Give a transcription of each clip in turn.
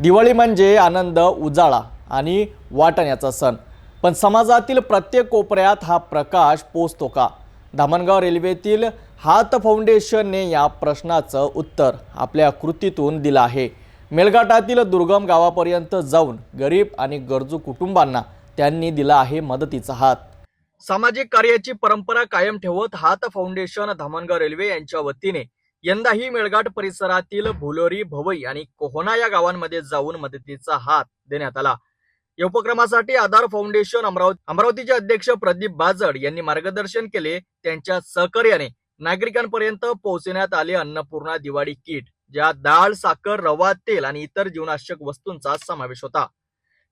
दिवाळी म्हणजे आनंद उजाळा आणि वाटण्याचा सण. पण समाजातील प्रत्येक कोपऱ्यात हा प्रकाश पोचतो का? धामणगाव रेल्वेतील हात फाउंडेशनने या प्रश्नाचं उत्तर आपल्या कृतीतून दिलं आहे. मेलघाटातील दुर्गम गावापर्यंत जाऊन गरीब आणि गरजू कुटुंबांना त्यांनी दिला आहे मदतीचा हात. सामाजिक कार्याची परंपरा कायम ठेवत हात फाउंडेशन धामणगाव रेल्वे यांच्या वतीने यंदाही मेळघाट परिसरातील भुलोरी भवई आणि कोहोना या गावांमध्ये जाऊन मदतीचा हात देण्यात आला. या उपक्रमासाठी आधार फाउंडेशन अमरावती अमरावतीचे अध्यक्ष प्रदीप बाजड यांनी मार्गदर्शन केले. त्यांच्या सहकार्याने नागरिकांपर्यंत पोहोचण्यात आले अन्नपूर्णा दिवाळी किट ज्यात डाळ साखर रवा तेल आणि इतर जीवनावश्यक वस्तूंचा समावेश होता.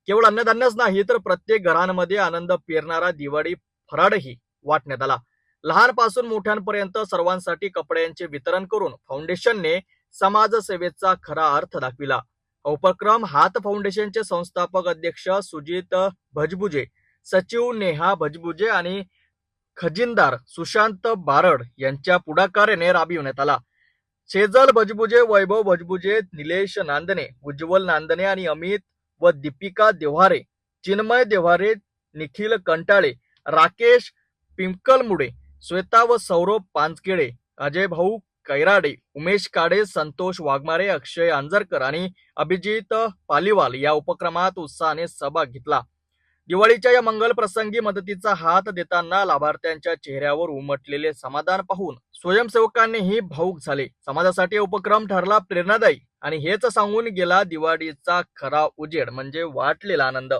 केवळ अन्नधान्यच नाही तर प्रत्येक घरांमध्ये आनंद पेरणारा दिवाळी फराडही वाटण्यात आला. लहानपासून मोठ्यांपर्यंत सर्वांसाठी कपड्यांचे वितरण करून फाउंडेशनने समाजसेवेचा खरा अर्थ दाखविला. उपक्रम हात फाउंडेशनचे संस्थापक अध्यक्ष सुजित भजबुजे सचिव नेहा भजबुजे आणि खजिनदार सुशांत बारड यांच्या पुढाकाराने राबविण्यात आला. शेजल भजबुजे वैभव भजबुजे निलेश नांदणे उज्ज्वल नांदणे आणि अमित व दीपिका देव्हारे चिन्मय देव्हारे निखिल कंटाळे राकेश पिंकलमुडे श्वेता व सौरभ पानकेळे अजय भाऊ कैराडे उमेश काडे संतोष वाघमारे अक्षय आंजरकर आणि अभिजित पालिवाल या उपक्रमात उत्साहाने सहभाग घेतला. दिवाळीच्या या मंगल प्रसंगी मदतीचा हात देताना लाभार्थ्यांच्या चेहऱ्यावर उमटलेले समाधान पाहून स्वयंसेवकांनीही भाऊक झाले. समाजासाठी उपक्रम ठरला प्रेरणादायी आणि हेच सांगून गेला दिवाळीचा खरा उजेड म्हणजे वाटलेला आनंद.